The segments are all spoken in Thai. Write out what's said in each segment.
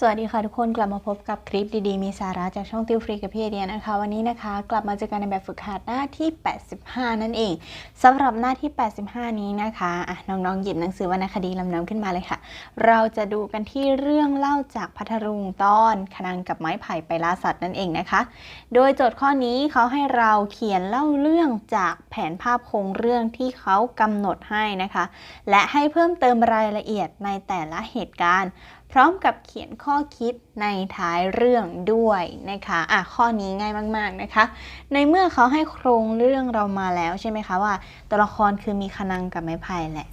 สวัสดีค่ะทุกคนกลับมาพบกับคลิปดีๆ มีสาระจากช่องติวฟรีกับพี่ไอเดียนะคะ วันนี้นะคะ กลับมาเจอกันในแบบฝึกหัดหน้าที่ 85 นั่นเองสำหรับหน้าที่ 85 นี้นะคะะน้องๆหยิบหนังสือวรรณคดีลำน้ำขึ้นมาเลยค่ะ เราจะดูกันที่เรื่องเล่าจากพัทลุงตอนขนังกับไม้ไผ่ไปล่าสัตว์นั่นเองนะคะ โดยโจทย์ข้อนี้เขาให้เราเขียนเล่าเรื่องจากแผนภาพโครงเรื่องที่เขากำหนดให้นะคะ และให้เพิ่มเติมรายละเอียดในแต่ละเหตุการณ์ พร้อมกับเขียนข้อคิดในท้ายเรื่องด้วยนะคะอะข้อนี้ง่ายมาก ๆนะคะ ในเมื่อเขาให้โครงเรื่องเรามาแล้วใช่ไหมคะว่า ตัวละครคือมีคนังกับไม้ไผ่แหละ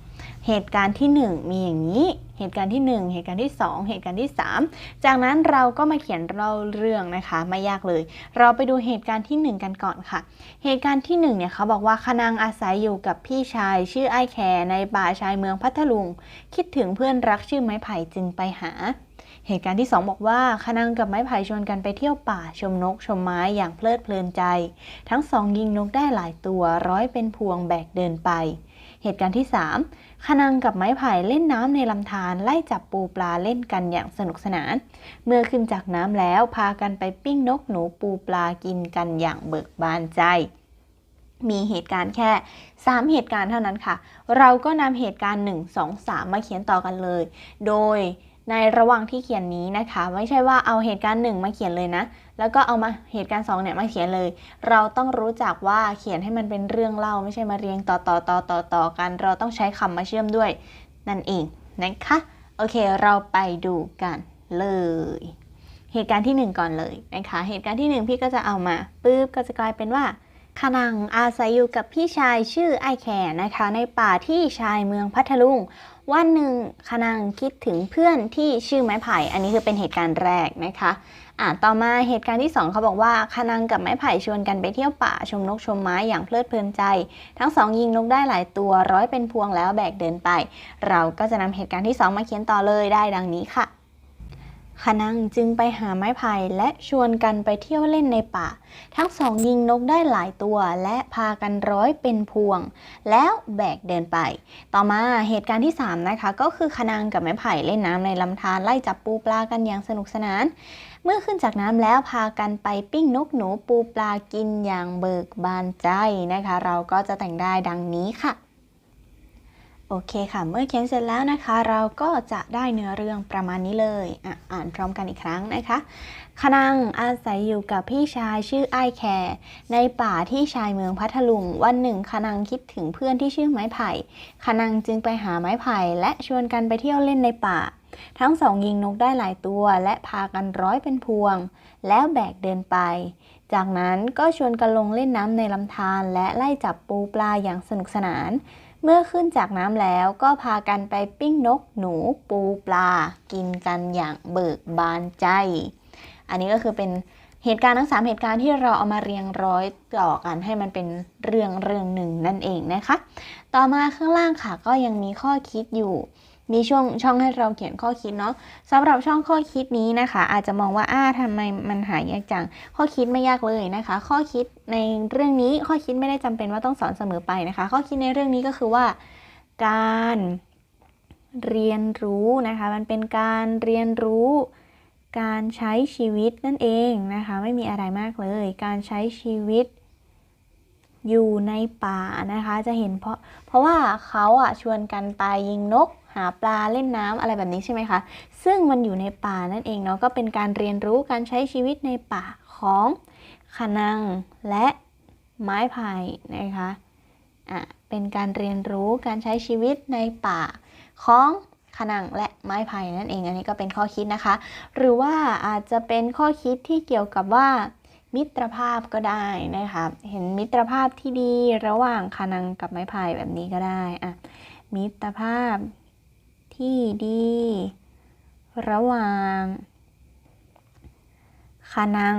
เหตุการณ์ที่ 1 มีอย่างนี้ เหตุการณ์ที่ 1 เหตุการณ์ที่ 2 เหตุการณ์ที่ 3 จากนั้นเราก็มาเขียนเล่าเรื่องนะคะไม่ยากเลย เราไปดูเหตุการณ์ที่ 1 กันก่อนค่ะ เหตุการณ์ที่ 1เนี่ยเขาบอกว่าคนังอาศัยอยู่กับพี่ชาย ชื่อไอ้แคในป่าชายเมืองพัทลุง คิดถึงเพื่อนรักชื่อไม้ไผ่จึงไปหา เหตุการณ์ที่ 2 บอกว่าคนังกับไม้ไผ่ชวนกันไปเที่ยวป่าชมนกชมไม้อย่างเพลิดเพลินใจ ทั้งสองยิงนกได้หลายตัวร้อยเป็นพวงแบกเดินไป เหตุการณ์ที่3คนังกับไม้ไผ่เล่นน้ำในลำธารไล่จับปูปลาเล่นกันอย่างสนุกสนาน เมื่อขึ้นจากน้ำแล้วพากันไปปิ้งนกหนูปูปลากินกันอย่างเบิกบานใจมีเหตุการณ์แค่ 3 เหตุการณ์เท่านั้นค่ะ เราก็นำเหตุการณ์ 1 2 3 มาเขียนต่อกันเลย โดย ในระหว่างที่เขียนนี้นะคะ ไม่ใช่ว่าเอาเหตุการณ์1มาเขียนเลยนะ แล้วก็เอามาเหตุการณ์2เนี่ยมาเขียนเลย เราต้องรู้จักว่าเขียนให้มันเป็นเรื่องเล่า ไม่ใช่มาเรียงต่อต่อต่อต่อต่อกัน เราต้องใช้คำมาเชื่อมด้วย นั่นเองนะคะโอเคเราไปดูกันเลย เหตุการณ์ที่ 1 ก่อนเลยนะคะเหตุการณ์ที่ 1 พี่ก็จะเอามาปุ๊บก็จะกลายเป็นว่า ขนังอาศัยอยู่กับพี่ชายชื่อไอแขนะคะ ในป่าที่ชายเมืองพัทลุงวันหนึ่งขนังคิดถึงเพื่อนที่ชื่อไม้ไผ่ อันนี้คือเป็นเหตุการณ์แรกนะคะอ่าต่อมาเหตุการณ์ที่ 2 เขาบอกว่าขนังกับไม้ไผ่ชวนกันไปเที่ยวป่าชมนกชมไม้อย่างเพลิดเพลินใจ ทั้งสองยิงนกได้หลายตัวร้อยเป็นพวงแล้วแบกเดินไป เราก็จะนำเหตุการณ์ที่ 2 มาเขียนต่อเลยได้ดังนี้ค่ะ ขนังจึงไปหาไม้ไผ่และชวนกันไปเที่ยวเล่นในป่า ทั้งสองยิงนกได้หลายตัวและพากันร้อยเป็นพวง แล้วแบกเดินไป ต่อมาเหตุการณ์ที่ 3 นะคะ ก็คือขนังกับไม้ไผ่เล่นน้ำในลำธารไล่จับปูปลากันอย่างสนุกสนาน เมื่อขึ้นจากน้ำแล้วพากันไปปิ้งนกหนูปูปลากินอย่างเบิกบานใจนะคะ เราก็จะแต่งได้ดังนี้ค่ะ โอเคค่ะ เมื่อเขียนเสร็จแล้วนะคะ เราก็จะได้เนื้อเรื่องประมาณนี้เลยอะอ่านพร้อมกันอีกครั้งนะคะขนังอาศัยอยู่กับพี่ชายชื่อไอแคร์ในป่าที่ชายเมืองพัทลุง วันหนึ่งขนังคิดถึงเพื่อนที่ชื่อไม้ไผ่ขนังจึงไปหาไม้ไผ่และชวนกันไปเที่ยวเล่นในป่า ทั้งสองยิงนกได้หลายตัวและพากันร้อยเป็นพวง แล้วแบกเดินไป จากนั้นก็ชวนกันลงเล่นน้ำในลำธารและไล่จับปูปลาอย่างสนุกสนาน เมื่อขึ้นจากน้ำแล้วก็พากันไปปิ้งนกหนูปูปลา กินกันอย่างเบิกบานใจ อันนี้ก็คือเป็นเหตุการณ์ทั้งสามเหตุการณ์ที่เราเอามาเรียงร้อยต่อกันให้มันเป็นเรื่องเรื่องหนึ่งนั่นเองนะคะ ต่อมาข้างล่างค่ะก็ยังมีข้อคิดอยู่ มีช่วงช่องให้เราเขียนข้อคิดเนาะสำหรับช่องข้อคิดนี้นะคะ อาจจะมองว่าอ้าทำไมมันหายากจัง ข้อคิดไม่ยากเลยนะคะ ข้อคิดในเรื่องนี้ข้อคิดไม่ได้จำเป็นว่าต้องสอนเสมอไปนะคะ ข้อคิดในเรื่องนี้ก็คือว่าการเรียนรู้นะคะ มันเป็นการเรียนรู้การใช้ชีวิตนั่นเองนะคะ ไม่มีอะไรมากเลย การใช้ชีวิต อยู่ในป่านะคะ จะเห็นเพราะเพราะว่าเขาอะชวนกันไปยิงนก หาปลาเล่นน้ำอะไรแบบนี้ใช่ไหมคะ ซึ่งมันอยู่ในป่านั่นเองเนาะก็เป็นการเรียนรู้การใช้ชีวิตในป่าของขนังและไม้ไผ่นะคะอะเป็นการเรียนรู้การใช้ชีวิตในป่าของขนังและไม้ไผ่นั่นเองอันนี้ก็เป็นข้อคิดนะคะ หรือว่าอาจจะเป็นข้อคิดที่เกี่ยวกับว่า มิตรภาพก็ได้นะคะเห็นมิตรภาพที่ดีระหว่างคานังกับไม้ไผ่แบบนี้ก็ได้อะมิตรภาพที่ดี ระหว่างคานัง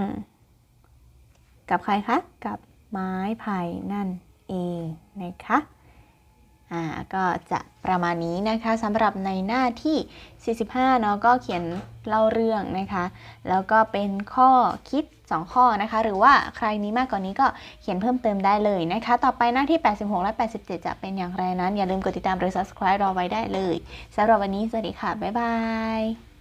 กับใครคะ กับไม้ไผ่นั่นเองนะคะอ่าก็จะประมาณนี้นะคะสำหรับในหน้าที่ 45 เนาะก็เขียนเล่าเรื่องนะคะ แล้วก็เป็นข้อคิด 2 ข้อนะคะ หรือว่าใครมีมากกว่านี้ก็เขียนเพิ่มเติมได้เลยนะคะ ต่อไปหน้าที่ 86 และ 87 จะเป็นอย่างไรนั้น อย่าลืมกดติดตามหรือ subscribe รอไว้ได้เลยสำหรับวันนี้สวัสดีค่ะ บ๊ายบาย